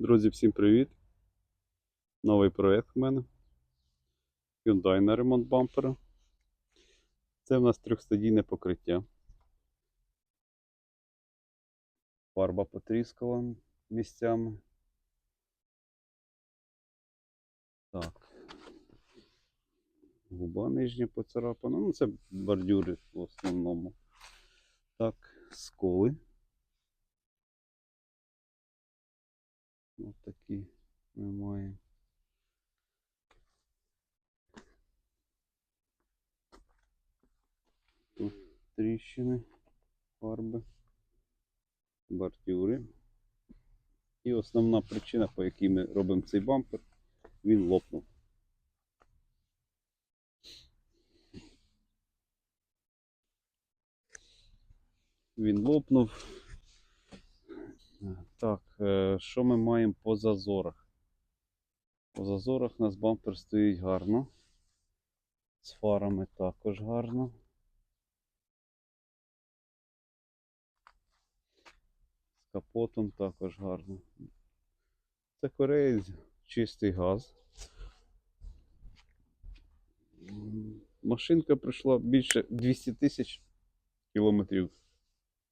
Друзі, всім привіт! Новий проєкт в мене. Hyundai на ремонт бампера. Це в нас трьохстадійне покриття. Фарба потріскала місцями. Так. Губа нижня поцарапана. Ну, це бордюри в основному. Так, сколи. Ось такі ми маємо. Тут тріщини, фарби, бордюри. І основна причина, по якій ми робимо цей бампер, він лопнув. Він лопнув. Так, е, що ми маємо по зазорах? По зазорах у нас бампер стоїть гарно. З фарами також гарно. З капотом також гарно. Це кореєць, чистий газ. Машинка пройшла більше 200 тисяч кілометрів.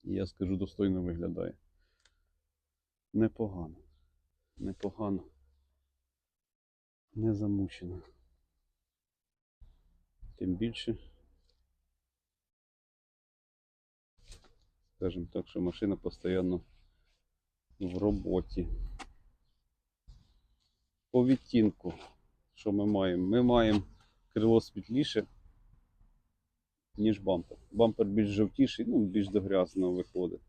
Я скажу, достойно виглядає. Непогано. Непогано. Не замучено. Тим більше. Скажімо так, що машина постійно в роботі. По відтінку, що ми маємо? Ми маємо крило світліше, ніж бампер. Бампер більш жовтіший, ну, більш до грязного виходить.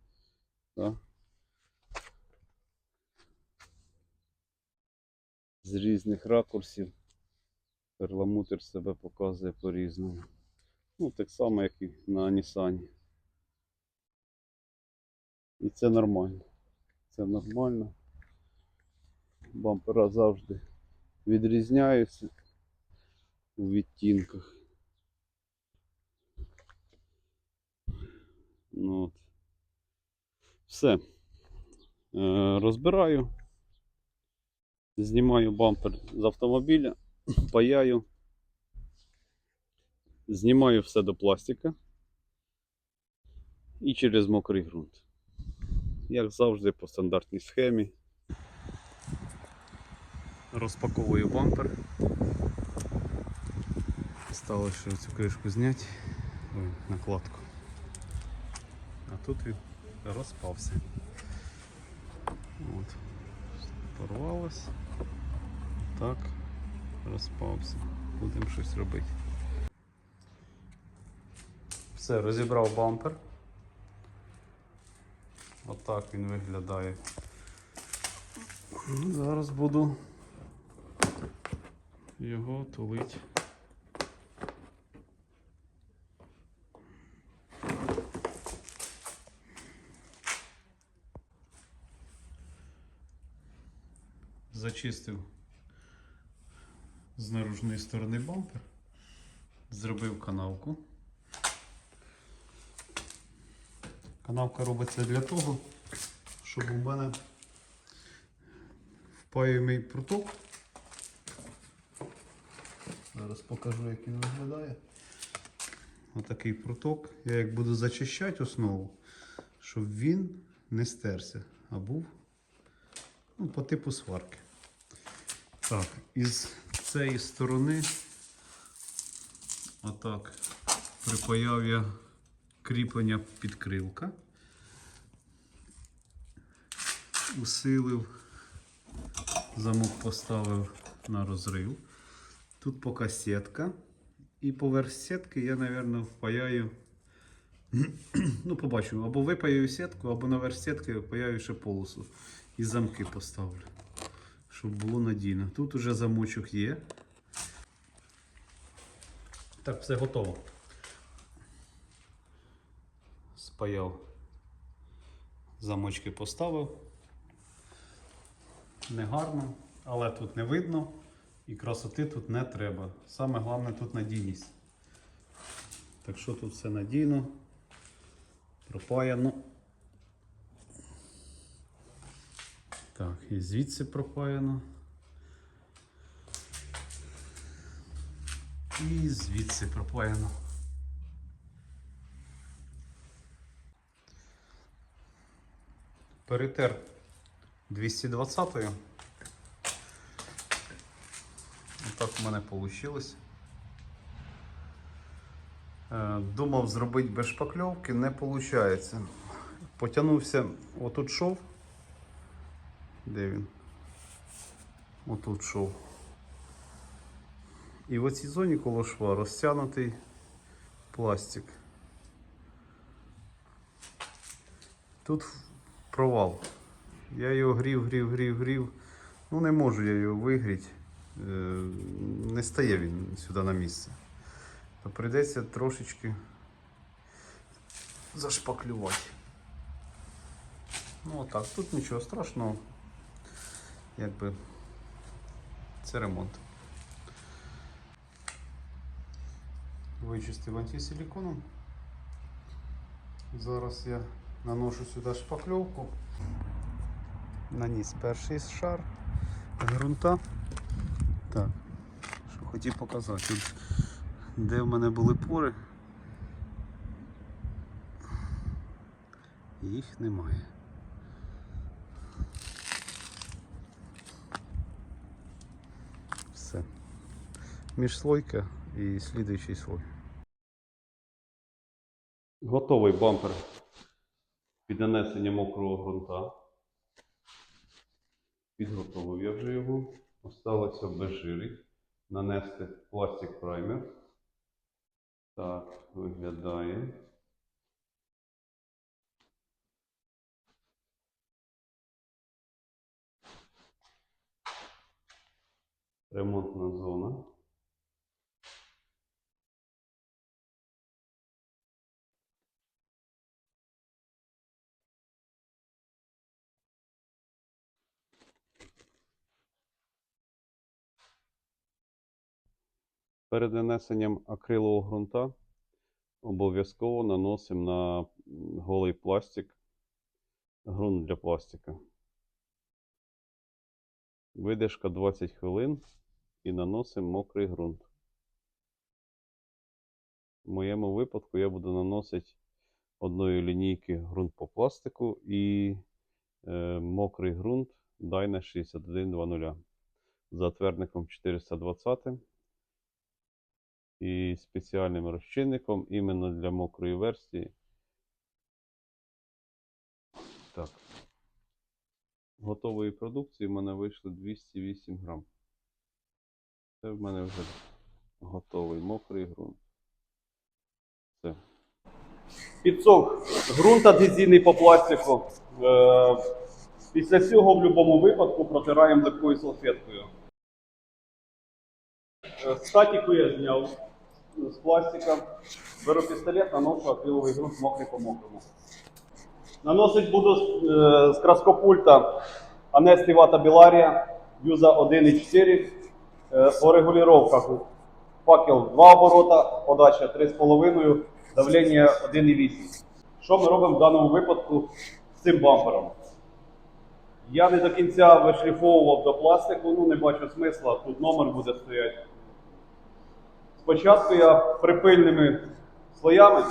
Так? З різних ракурсів. Перламутр себе показує по-різному. Ну, так само, як і на Нісані. І це нормально. Це нормально. Бампера завжди відрізняються у відтінках. Ну, от. Все. Е, розбираю. Знімаю бампер з автомобіля, паяю, знімаю все до пластика і через мокрий ґрунт. Як завжди по стандартній схемі. Розпаковую бампер. Стало ще цю кришку зняти, Ой, накладку. А тут він розпався. От. Порвалось. Так, розпався. Будемо щось робити. Все, розібрав бампер. Отак він виглядає. Ну, Зараз буду його тулити. Зачистив з наружної сторони бампер, зробив канавку. Канавка робиться для того, щоб у мене впаюємий пруток. Зараз покажу, як він виглядає. Отакий пруток. Я як буду зачищати основу, щоб він не стерся, а був ну, по типу сварки. Так, із цієї сторони, отак, припаяв я кріплення підкрилка, усилив, замок поставив на розрив. Тут поки сітка. І поверх сітки я, мабуть, впаяю. Ну, побачу, або випаяю сітку, або наверх сітки впаяю ще полосу. І замки поставлю щоб було надійно. Тут уже замочок є. Так, все готово. Спаяв. Замочки поставив. Не гарно, але тут не видно і красоти тут не треба. Саме головне тут надійність. Так що тут все надійно, пропаяно. Так, і звідси пропаяно. І звідси пропаяно. Перетер 220-ю. Отак у мене вийшло. Думав зробити без шпакльовки, не виходить. Потягнувся, отут шов. Де він? Отут шов. І в оцій зоні коло шва розтягнутий пластик. Тут провал. Я його грів, грів, грів, грів. Ну не можу я його вигріти. Е, Не стає він сюди на місце. То прийдеться трошечки зашпаклювати. Ну отак, тут нічого страшного. Якби це ремонт. Вичистив антисиліконом. Зараз я наношу сюди шпакльовку. Наніс перший шар ґрунта. Так, що хотів показати. Де в мене були пори, їх немає. Все. Міжслойка і слідуючий слой. Готовий бампер під нанесення мокрого ґрунта. Підготовив я вже його. Осталося обезжирити, нанести пластик праймер. Так, виглядає. Ремонтна зона. Перед нанесенням акрилового ґрунта обов'язково наносимо на голий пластик ґрунт для пластика. Видержка 20 хвилин і наносимо мокрий ґрунт. В моєму випадку я буду наносити одної лінійки ґрунт по пластику і е, мокрий ґрунт Dyna 6120 з затвердником 420 і спеціальним розчинником іменно для мокрої версії. Так. Готової продукції в мене вийшло 208 грам. Це в мене вже готовий мокрий ґрунт. Все. Підсох ґрунт адгезійний по пластику. Е, Після цього в будь-якому випадку протираємо липкою салфеткою. Е, Статіку я зняв з пластика. Беру пістолет, наношу акриловий ґрунт мокрий по мокрому. Наносить буду з, е, краскопульта Анесті Вата Біларія, юза 1,4. Е, По регулюваннях факел 2 оборота, подача 3,5, давлення 1,8. Що ми робимо в даному випадку з цим бампером? Я не до кінця вишліфовував до пластику, ну не бачу смисла, тут номер буде стояти. Спочатку я припильними слоями,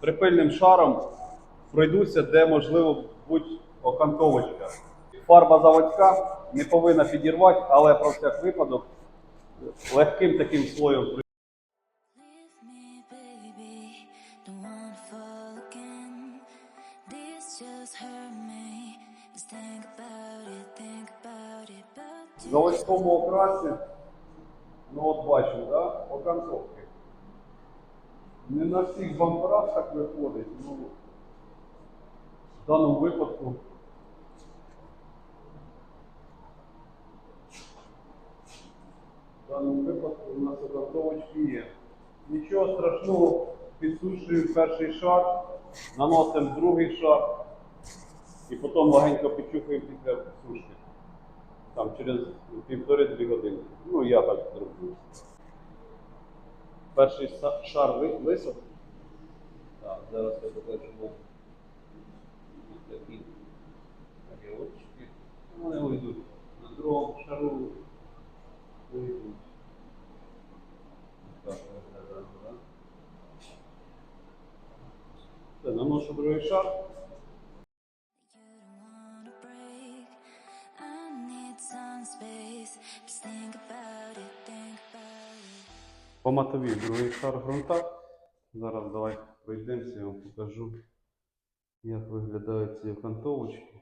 припильним шаром пройдуся, де можливо будь окантовочка. Фарба заводська не повинна підірвати, але про всяк випадок легким таким слоєм заводському окрасі, ну от бачимо, да? окантовки. Не на всіх бамперах так виходить, ну в даному випадку. В даному випадку у нас окантовочки є. Нічого страшного, підсушуємо перший шар, наносимо другий шар і потім легенько підчухуємо після сушки через півтори-дві години. Ну, я так зроблю. Перший шар ви- висох. Так, зараз я вам такі тарілочки. Вони уйдуть. На другому шару уйдуть. Так, виглядає, да? Все, наношу другий шар. По матовій другий шар ґрунта. Зараз давай пройдемося, я вам покажу, як виглядають ці окантовочки.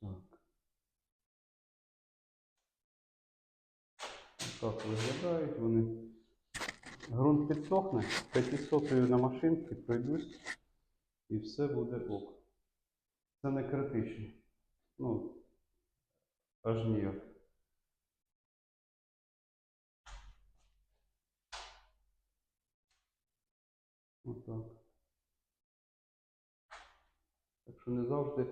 Так. Так виглядають вони. Ґрунт підсохне, 500 на машинці пройдусь і все буде ок. Це не критично. Ну, аж ніяк. Отак. Так що не завжди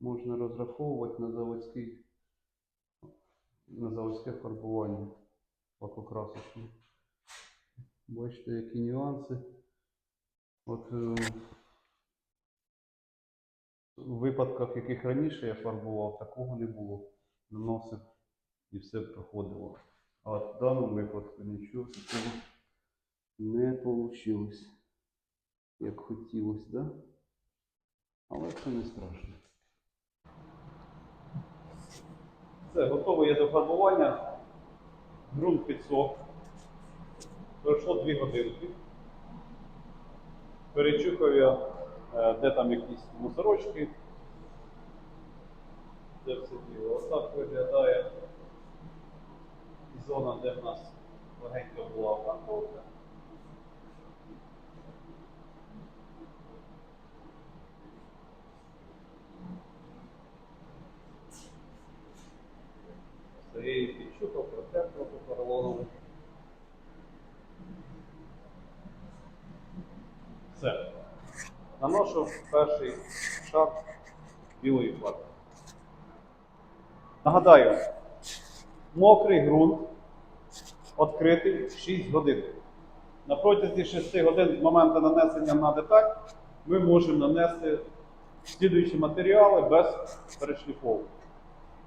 можна розраховувати на заводський, на заводське фарбування лакокрасочне. Бачите, які нюанси. От е, в випадках, яких раніше я фарбував, такого не було. Наносив і все проходило. А в даному випадку нічого такого не вийшло як хотілося, да? Але це не страшно. Все, готово є до фарбування. Ґрунт підсох. Пройшло 2 годинки. Перечухав я, е, де там якісь мусорочки. Де все діло. Отак виглядає зона, де в нас легенька була окантовка. Все, я її підчухав, протер трохи поролоновий. Все. Наношу перший шар білої фарби. Нагадаю, мокрий ґрунт відкритий 6 годин. На протязі 6 годин з моменту нанесення на деталь ми можемо нанести слідуючі матеріали без перешліфовки.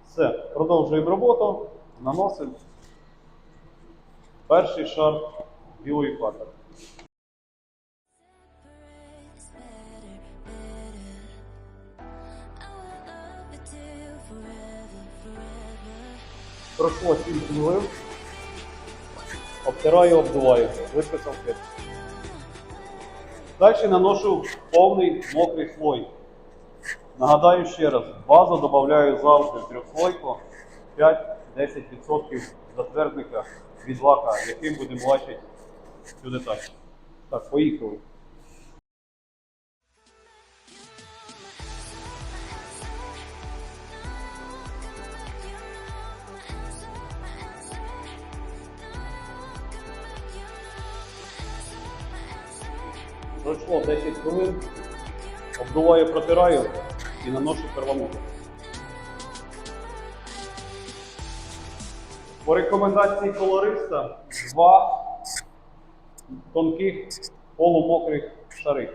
Все, продовжуємо роботу, наносимо перший шар білої фарби. Пройшло 7 хвилин. Обтираю, обдуваю. Швидко салфетки. Далі наношу повний мокрий слой. Нагадаю ще раз, базу додаю завжди в трьохслойку 5-10% затвердника від лака, яким будемо лачити цю деталь. Так, поїхали. Пройшло 10 хвилин, обдуваю, протираю і наношу перламутр. По рекомендації колориста два тонких полумокрих шари.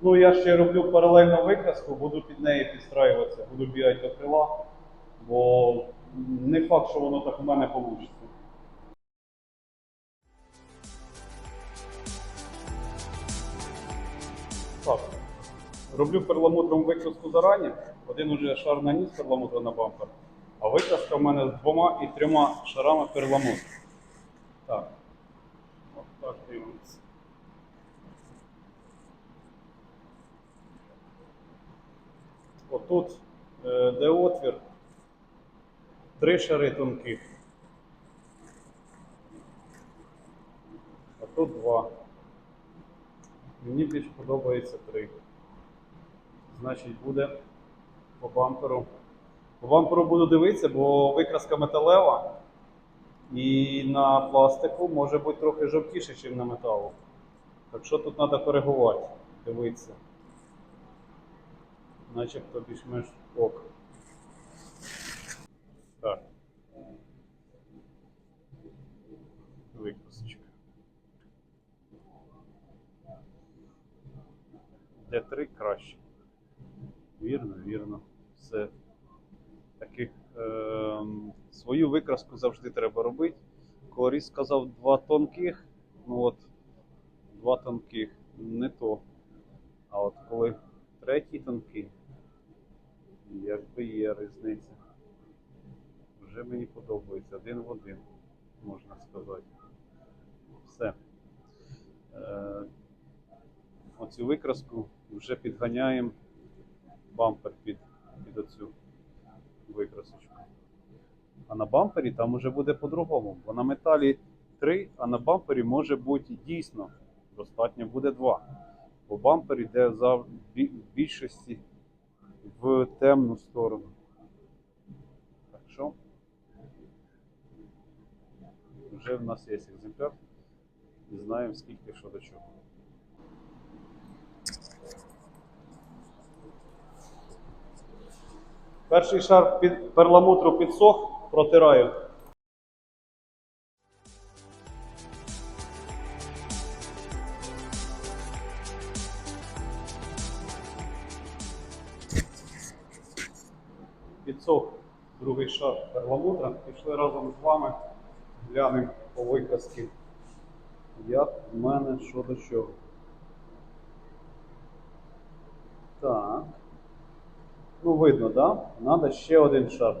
Ну, я ще роблю паралельну викраску, буду під неї підстраюватися, буду бігати до крила, бо не факт, що воно так у мене вийде. Так. Роблю перламутром викраску зарані. Один уже шар наніс перламутра на бампер, а викраска в мене з двома і трьома шарами перламутру. Так. От так дивимося. Отут, е, де отвір, три шари тонких. А тут два. Мені більш подобається три. Значить, буде по бамперу. По бамперу буду дивитися, бо викраска металева. І на пластику може бути трохи жовтіше, ніж на металу. Так що тут треба коригувати, дивитися. Начебто більш-менш ок. Д3 краще. Вірно, вірно. Все. Таких е, свою викраску завжди треба робити. Колоріст сказав два тонких, ну от, два тонких не то. А от коли третій тонкий, якби є різниця, вже мені подобається один в один, можна сказати. Все. Е, Оцю викраску вже підганяємо бампер під, під оцю викрасочку. А на бампері там уже буде по-другому. Бо на металі 3, а на бампері може бути дійсно достатньо буде 2. Бо бампер йде в більшості в темну сторону. Так що вже в нас є екземпляр і знаємо скільки що до чого. Перший шар під перламутру підсох, протираю. Підсох другий шар перламутра. Пішли разом з вами, глянемо по викрасці, як в мене що до чого. Так. Ну, видно, да? Надо ще один шар.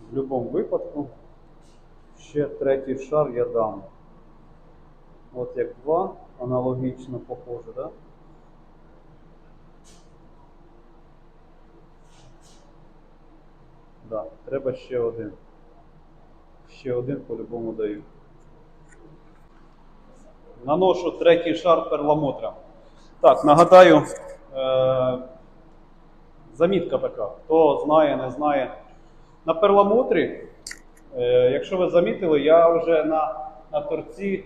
В будь-якому випадку ще третій шар я дам. От як два, аналогічно похоже, да? Да, треба ще один. Ще один по-любому даю. Наношу третій шар перламутра. Так, нагадаю, е- замітка така. Хто знає, не знає. На перламутрі, е, якщо ви замітили, я вже на, на торці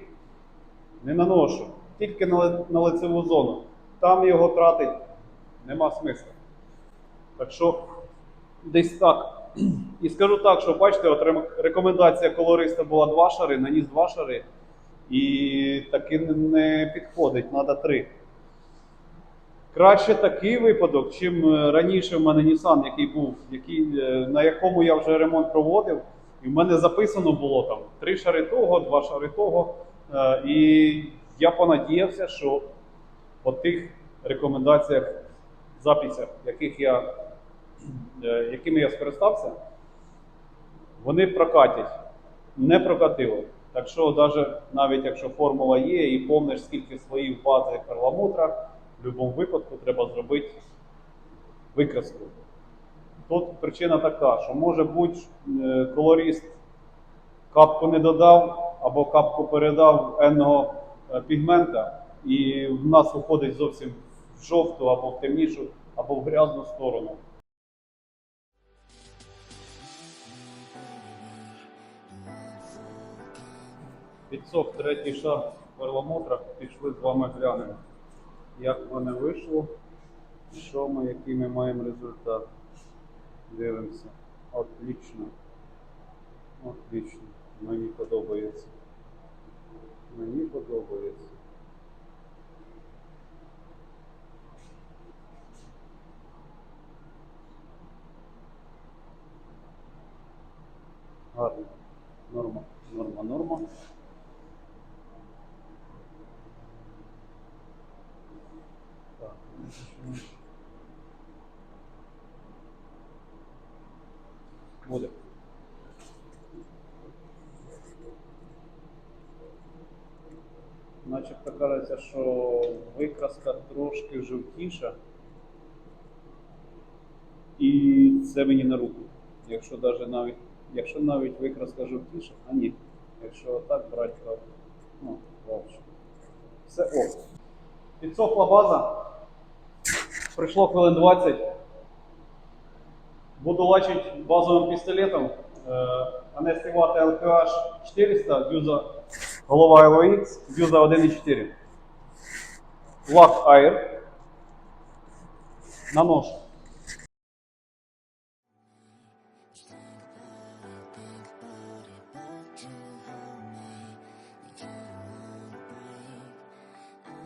не наношу, тільки на, на лицеву зону. Там його тратить нема смисла. Так що десь так. І скажу так, що бачите, от рекомендація колориста була два шари, наніс два шари. І таки не підходить, треба три. Краще такий випадок, чим е, раніше в мене Nissan, який був, який, е, на якому я вже ремонт проводив, і в мене записано було там три шари того, два шари того. Е, І я понадіявся, що по тих рекомендаціях, записях, яких я, якими я скористався, вони прокатять. Не прокатило. Так що, навіть, якщо формула є і помниш, скільки слоїв бази перламутра, в будь-якому випадку треба зробити викраску. Тут причина така, що може бути е, капку не додав або капку передав енного е, пігмента, і в нас виходить зовсім в жовту або в темнішу, або в грязну сторону. Підсох третій шар перламутра. Пішли з вами глянемо, як воно вийшло, що ми, який ми маємо результат. Дивимося. Отлично. Отлично. Мені подобається. Мені подобається. Гарно. Норма, норма, норма. Так, Буде. Кажеться, що викраска трошки жовтіша. І це мені на руку. Якщо даже навіть, якщо навіть викраска жовтіша, а ні. Якщо отак брати, то ну, вовче. Все ок. Підсохла база. Пройшло хвилин 20. Буду лачити базовим пістолетом. Анестивати LPH 400, дюза голова LOX, дюза 1.4. Лак Air. Наношу.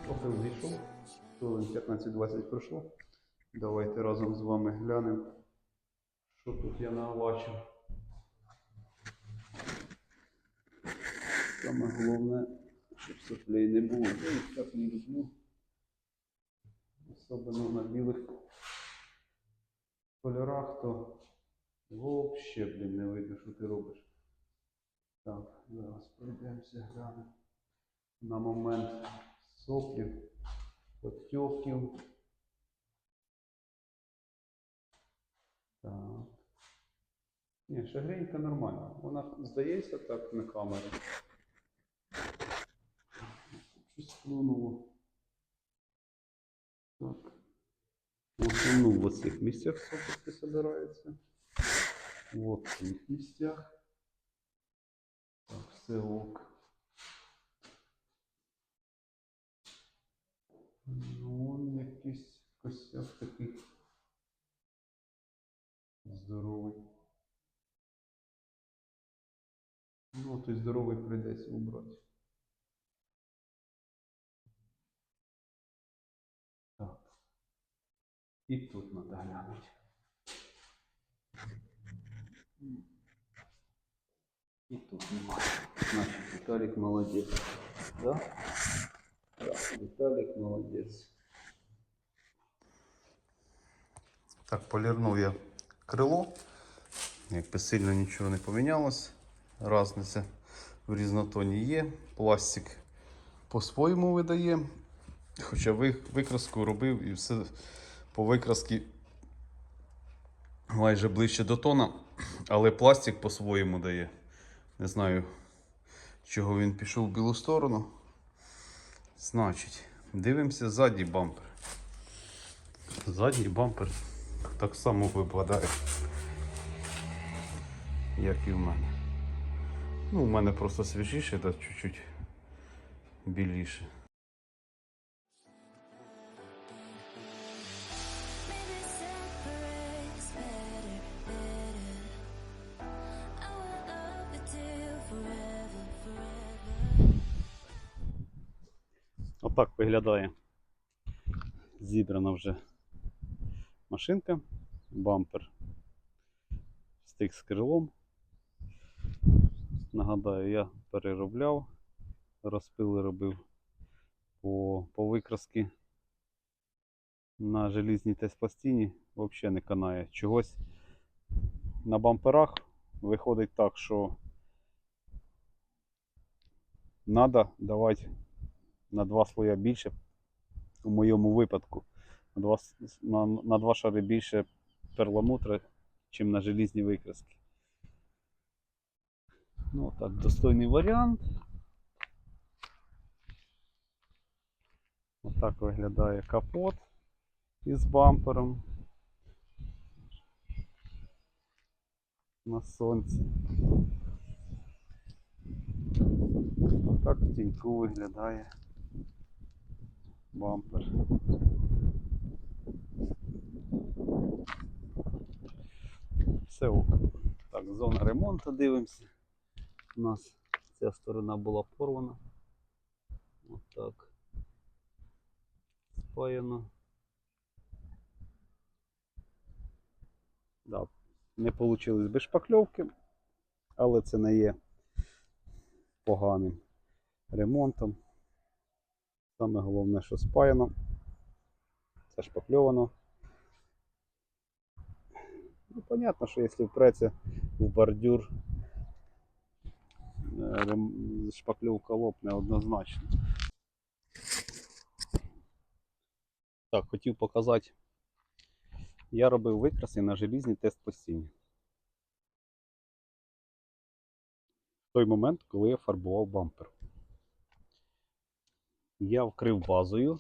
Попил зійшов. Хвилин 15-20 пройшло. Давайте разом з вами глянемо, що тут я набачив. Саме головне, щоб соплей не було. Їх так не люблю. Особливо на білих кольорах, то взагалі, блін, не видно, що ти робиш. Так, зараз пройдемося, глянемо. На момент соплів, потьоків. Так. Ні, шагренька нормальна. Вона здається так на камері. Щось плюнуло. Так. В основному в оцих місцях сопочки збираються. Вот в цих місцях. Так, все ок. Ну, он якийсь косяк такий здоровий. Ну, той здоровий прийдеться убрати. І тут треба глянути. І тут немає. Значить, Віталік молодець. Да? Так, Віталік молодець. Так, полірнув я крило. Якби сильно нічого не помінялось. Разниця в різнотоні є. Пластик по-своєму видає. Хоча викраску робив і все по викрасці майже ближче до тона, але пластик по-своєму дає. Не знаю, чого він пішов в білу сторону. Значить, дивимося задній бампер. Задній бампер так само випадає, як і в мене. Ну, у мене просто свіжіше та чуть-чуть біліше. Отак виглядає зібрана вже машинка, бампер стик з крилом. Нагадаю, я переробляв, розпили робив по, по викраски на желізній теспластині взагалі не канає. Чогось на бамперах виходить так, що треба давати на два слоя більше. У моєму випадку на два, на, на два шари більше перламутра, чим на желізні викраски. Ну так, достойний варіант. Отак виглядає капот із бампером. На сонці. Так в тіньку виглядає бампер. Все ок. Так, зона ремонту дивимося. У нас ця сторона була порвана. Отак. Спаяно. Да, не вийшло без шпакльовки, але це не є поганим ремонтом. Саме головне, що спаяно, зашпакльовано. Ну, понятно, що якщо впреться в бордюр, е, шпакльовка лопне однозначно. Так, хотів показати. Я робив викраси на желізній тест постійні. В той момент, коли я фарбував бампер. Я вкрив базою,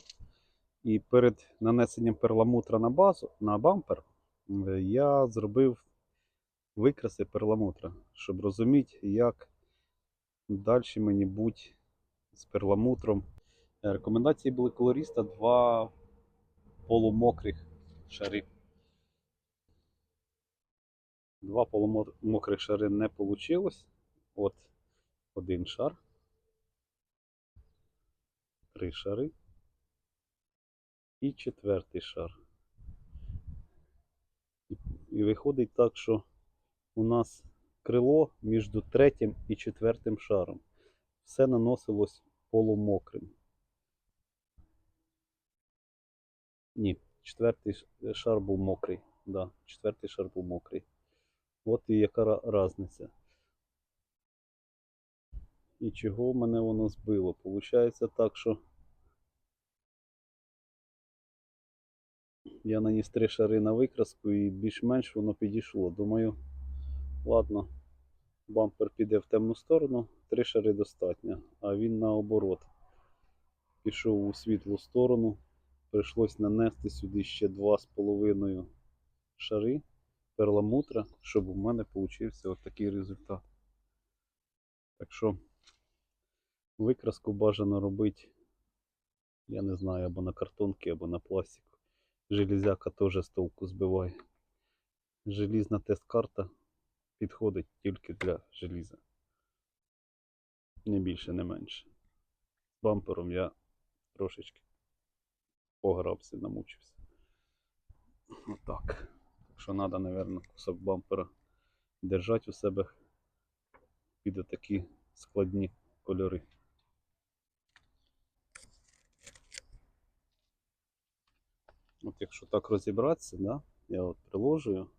і перед нанесенням перламутра на базу, на бампер, я зробив викраси перламутра, щоб розуміти, як далі мені будь з перламутром. Е, Рекомендації були колоріста два полумокрих шари. Два полумокрих шари не вийшло. От один шар. Три шари. І четвертий шар. І виходить так, що у нас крило між третім і четвертим шаром. Все наносилось полумокрим. Ні, четвертий шар був мокрий. Да, четвертий шар був мокрий. От і яка ра- різниця. І чого мене воно збило? Получається так, що я наніс три шари на викраску і більш-менш воно підійшло. Думаю, ладно, бампер піде в темну сторону, три шари достатньо, а він наоборот. Пішов у світлу сторону. Прийшлось нанести сюди ще два з половиною шари перламутра, щоб у мене получився отакий результат. Так що викраску бажано робити, я не знаю, або на картонки, або на пластик. Железяка теж з толку збиває. Желізна тест-карта підходить тільки для желіза. Не більше, не менше. З бампером я трошечки погрався, намучився. Отак. Так що треба, мабуть, кусок бампера держати у себе під такі складні кольори. От якщо так розібратися, да, я от приложую,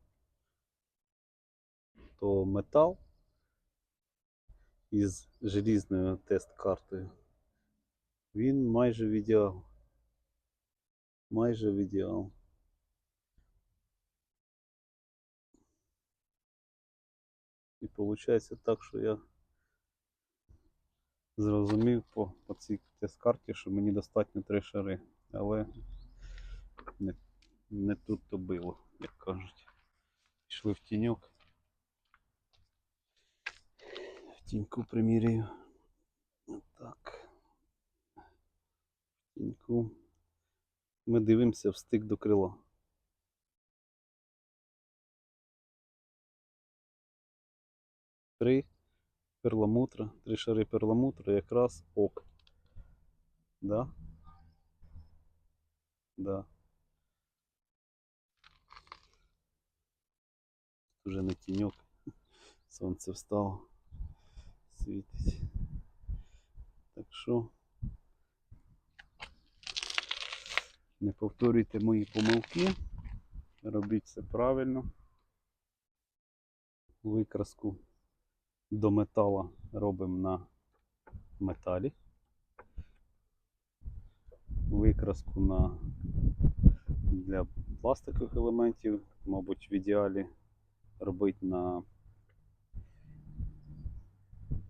то метал із желізною тест-картою, він майже в ідеал. Майже в ідеал. І виходить так, що я зрозумів по, по цій тест-карті, що мені достатньо три шари. Але не, не тут то було, як кажуть. Пішли в тіньок. В тіньку приміряю. Отак. В тіньку. Ми дивимося в стик до крила. Три перламутра, три шари перламутра якраз ок. Да? Да. Уже не тіньок. Сонце встало. Світить. Так що не повторюйте мої помилки. Робіть все правильно. Викраску до метала робимо на металі. Викраску на для пластикових елементів, мабуть, в ідеалі робити на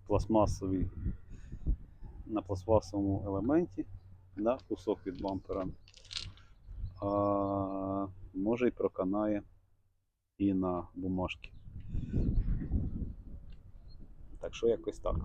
пластмасовій, на пластмасовому елементі, на кусок від бампера. А може і проканає і на бумажки. Так що якось так.